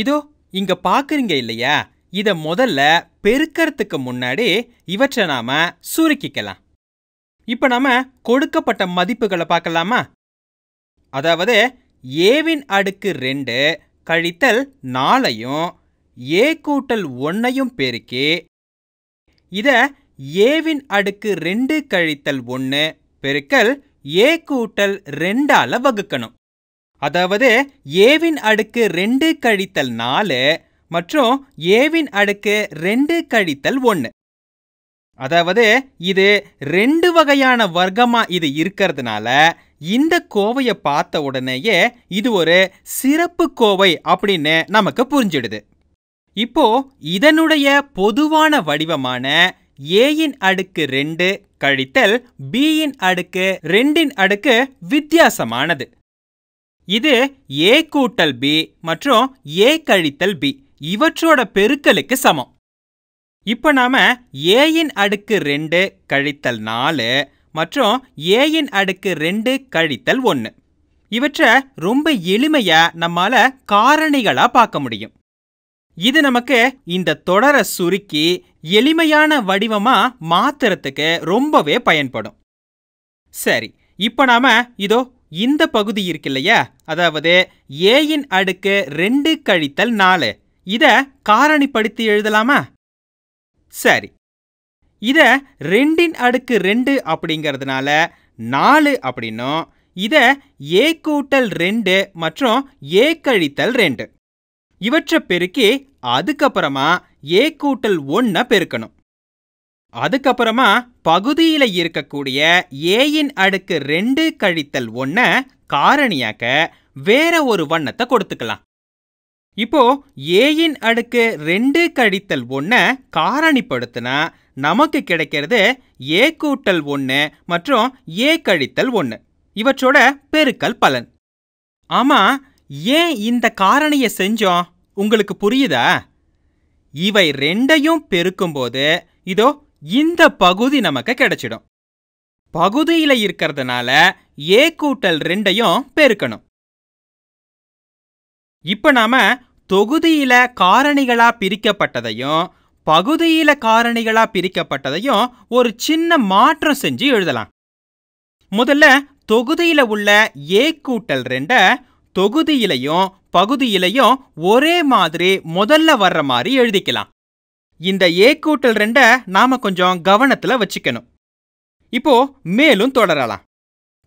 இதோ இங்க பாக்குறீங்க இல்லையா? இத முதல்ல பெருக்கறதுக்கு முன்னாடி இவற்றை நாம சுருக்கிக்கலாம். இப்ப நாம கொடுக்கப்பட்ட மதிப்புகளை பார்க்கலாமா? அதாவது ஏவின் அடுக்கு ரெண்டு கழித்தல் நாலையும் ஏ கூட்டல் ஒன்னையும் பெருக்கி இத ஏவின் அடுக்கு ரெண்டு கழித்தல் ஒன்று பெருக்கல் ஏ கூட்டல் ரெண்டால வகுக்கணும். அதாவது ஏவின் அடுக்கு ரெண்டு கழித்தல் நாலு மற்றும் ஏவின் அடுக்கு ரெண்டு கழித்தல் ஒன்று அதாவது இது ரெண்டு வகையான வர்க்கமா இது இருக்கிறதுனால இந்த கோவையை பார்த்த உடனேயே இது ஒரு சிறப்பு கோவை அப்படின்னு நமக்கு புரிஞ்சிடுது. இப்போ இதனுடைய பொதுவான வடிவமான ஏயின் அடுக்கு ரெண்டு கழித்தல் பியின் அடுக்கு ரெண்டின் அடுக்கு வித்தியாசமானது. இது ஏ கூட்டல் பி மற்றும் ஏ கழித்தல் பி இவற்றோட பெருக்கலுக்கு சமம். இப்ப நாம ஏயின் அடுக்கு ரெண்டு கழித்தல் நாலு மற்றும் ஏயின் அடுக்கு ரெண்டு கழித்தல் ஒன்று இவற்றை ரொம்ப எளிமையா நம்மால காரணிகளா பார்க்க முடியும். இது நமக்கு இந்த தொடரை சுருக்கி எளிமையான வடிவமா மாத்துறதுக்கு ரொம்பவே பயன்படும். சரி இப்ப நாம இதோ இந்த பகுதி இருக்கு இல்லையா அதாவது ஏயின் அடுக்கு ரெண்டு கழித்தல் நாலு. இத காரணிப்படுத்தி எழுதலாமா? சரி. இத ரெண்டின் அடுக்கு ரெண்டு அப்படிங்கிறதுனால நாலு அப்படின்னும். இத ஏ கூட்டல் ரெண்டு மற்றும் ஏ கழித்தல் ரெண்டு. இவற்றை பெருக்கி அதுக்கப்புறமா ஏ கூட்டல் ஒன்றை பெருக்கணும். அதுக்கப்புறமா பகுதியில இருக்கக்கூடிய ஏயின் அடுக்கு ரெண்டு கழித்தல் ஒன்ன காரணியாக்க வேற ஒரு வண்ணத்தை கொடுத்துக்கலாம். இப்போ ஏயின் அடுக்கு ரெண்டு கழித்தல் ஒன்ன காரணிப்படுத்தினா நமக்கு கிடைக்கிறது ஏ கூட்டல் ஒன்று மற்றும் ஏ கழித்தல் ஒன்று இவற்றோட பெருக்கல் பலன். ஆமாம் ஏன் இந்த காரணியை செஞ்சோம்? உங்களுக்கு புரியுதா? இவை ரெண்டையும் பெருக்கும்போது இதோ இந்த பகுதி நமக்கு கிடைச்சிடும். பகுதியில இருக்கிறதுனால ஏ கூட்டல் ரெண்டையும் பெருக்கணும். இப்ப நாம தொகுதியில காரணிகளா பிரிக்கப்பட்டதையும் பகுதியில காரணிகளா பிரிக்கப்பட்டதையும் ஒரு சின்ன மாற்றம் செஞ்சு எழுதலாம். முதல்ல தொகுதியில உள்ள ஏ கூட்டல் ரெண்ட தொகுதியிலையும் பகுதியிலையும் ஒரே மாதிரி முதல்ல வர்ற மாதிரி எழுதிக்கலாம். இந்த ஏ கூட்டல் ரெண்ட நாம கொஞ்சம் கவனத்துல வச்சுக்கணும். இப்போ மேலும் தொடரலாம்.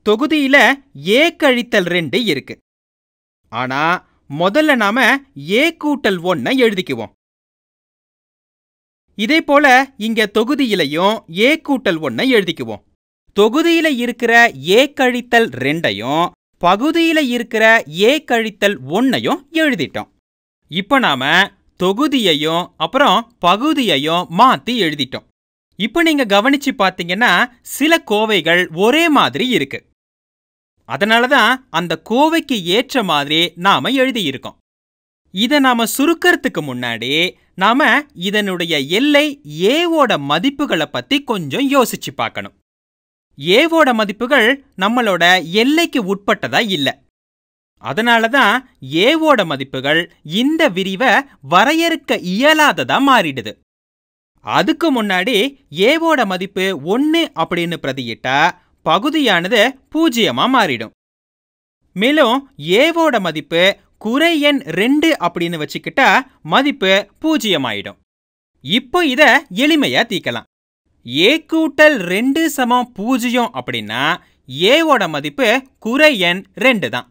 தொகுதியில ஏ கழித்தல் ரெண்டு இருக்கு. ஆனா முதல்ல நாம ஏ கூட்டல் ஒன்ன எழுதிக்குவோம். இதே போல இங்க தொகுதியிலையும் ஏ கூட்டல் ஒன்ன எழுதிக்குவோம். தொகுதியில இருக்கிற ஏ கழித்தல் ரெண்டையும் பகுதியில இருக்கிற ஏ கழித்தல் ஒன்னையும் எழுதிட்டோம். இப்ப நாம தொகுதியையும் அப்புறம் பகுதியையும் மாத்தி எழுதிட்டோம். இப்ப நீங்க கவனிச்சு பார்த்தீங்கன்னா சில கோவைகள் ஒரே மாதிரி இருக்கு. அதனால தான் அந்த கோவைக்கு ஏற்ற மாதிரி நாம எழுதியிருக்கோம். இதை நாம சுருக்கறதுக்கு முன்னாடி நாம இதனுடைய எல்லை ஏவோட மதிப்புகளை பத்தி கொஞ்சம் யோசிச்சு பார்க்கணும். ஏவோட மதிப்புகள் நம்மளோட எல்லைக்கு உட்பட்டதா இல்ல. அதனால தான் ஏவோட மதிப்புகள் இந்த விரிவை வரையறுக்க இயலாததா மாறிடுது. அதுக்கு முன்னாடி ஏவோட மதிப்பு ஒன்று அப்படின்னு பிரதியிட்டா பகுதியானது பூஜ்ஜியமா மாறிடும். மேலும் ஏவோட மதிப்பு குறை எண் ரெண்டு அப்படின்னு வச்சுக்கிட்டா மதிப்பு பூஜ்ஜியமாயிடும். இப்போ இத எளிமையா தீக்கலாம். ஏ கூட்டல் ரெண்டு சமம் பூஜ்ஜியம் அப்படின்னா ஏவோட மதிப்பு குறை எண் ரெண்டு தான்.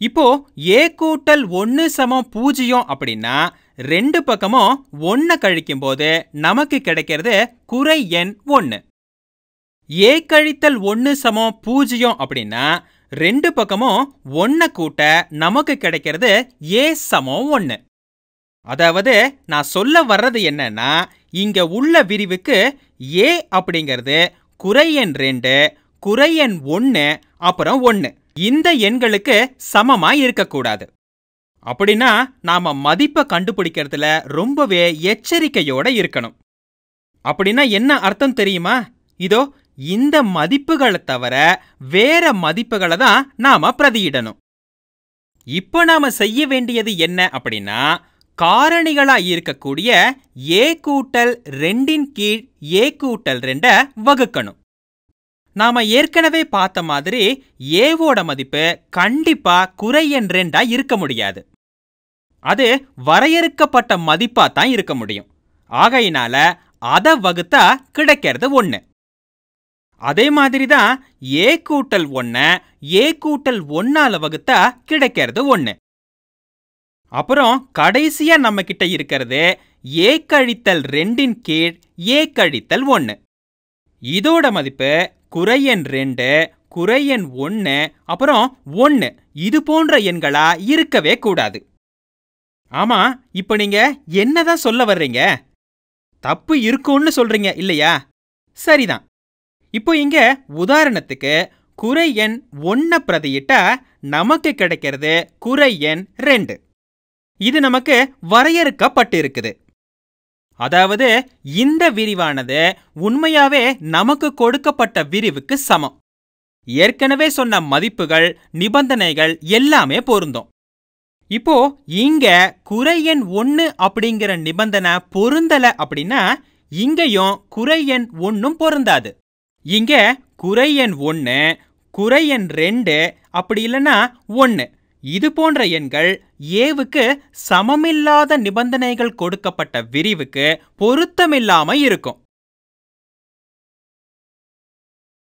இப்போ ஏ கூட்டல் ஒன்று சமம் பூஜ்ஜியம் அப்படின்னா ரெண்டு பக்கமும் ஒன்றை கழிக்கும் போது நமக்கு கிடைக்கிறது குறை எண் ஒன்று ஏ கழித்தல் ஒன்று சமம் பூஜ்ஜியம் அப்படின்னா ரெண்டு பக்கமும் ஒன்றை கூட்ட நமக்கு கிடைக்கிறது ஏ சமம் ஒன்று அதாவது நான் சொல்ல வர்றது என்னன்னா இங்க உள்ள விரிவுக்கு ஏ அப்படிங்கிறது குறை எண் ரெண்டு குறை எண் ஒன்று அப்புறம் ஒன்று இந்த எண்களுக்கு சமமா இருக்கக்கூடாது. அப்படின்னா நாம மதிப்பை கண்டுபிடிக்கிறதுல ரொம்பவே எச்சரிக்கையோட இருக்கணும். அப்படின்னா என்ன அர்த்தம் தெரியுமா? இதோ இந்த மதிப்புகளை தவிர வேற மதிப்புகளை தான் நாம பிரதியிடணும். இப்போ நாம செய்ய வேண்டியது என்ன அப்படின்னா காரணிகளா இருக்கக்கூடிய ஏ கூட்டல் ரெண்டின் கீழ் ஏ கூட்டல் ரெண்ட வகுக்கணும். நாம ஏற்கனவே பார்த்த மாதிரி ஏவோட மதிப்பு கண்டிப்பா குறையன் ரெண்டா இருக்க முடியாது. அது வரையறுக்கப்பட்ட மதிப்பா தான் இருக்க முடியும். ஆகையினால அதை வகுத்தா கிடைக்கிறது ஒன்று அதே மாதிரி தான் ஏ கூட்டல் ஒன்ன ஏ கூட்டல் ஒன்னால வகுத்தா கிடைக்கிறது ஒன்று அப்புறம் கடைசியா நம்ம கிட்ட இருக்கிறது ஏ கழித்தல் ரெண்டின் கீழ் ஏ கழித்தல் ஒன்று இதோட மதிப்பு குறையன் ரெண்டு குறையன் ஒன்று அப்புறம் ஒன்று இது போன்ற எண்களா இருக்கவே கூடாது. ஆமா இப்போ நீங்க என்னதான் சொல்ல வர்றீங்க? தப்பு இருக்கும்னு சொல்றீங்க இல்லையா? சரிதான். இப்போ இங்க உதாரணத்துக்கு குறை எண் ஒன்ன பிரதியிட்டா நமக்கு கிடைக்கிறது குறை எண் ரெண்டு. இது நமக்கு வரையறுக்கப்பட்டிருக்குது. அதாவது இந்த விரிவானது உண்மையாவே நமக்கு கொடுக்கப்பட்ட விரிவுக்கு சமம். ஏற்கனவே சொன்ன மதிப்புகள் நிபந்தனைகள் எல்லாமே பொருந்தும். இப்போ இங்க குறை எண் ஒன்று அப்படிங்கிற நிபந்தனை பொருந்தல அப்படின்னா இங்கேயும் குறை எண் ஒன்றும் பொருந்தாது. இங்க குறை எண் ஒன்று குறை எண் ரெண்டு அப்படி இல்லைன்னா ஒன்று இது போன்ற எண்கள் ஏவுக்கு சமமில்லாத நிபந்தனைகள் கொடுக்கப்பட்ட விரிவுக்கு பொருத்தமில்லாம இருக்கும்.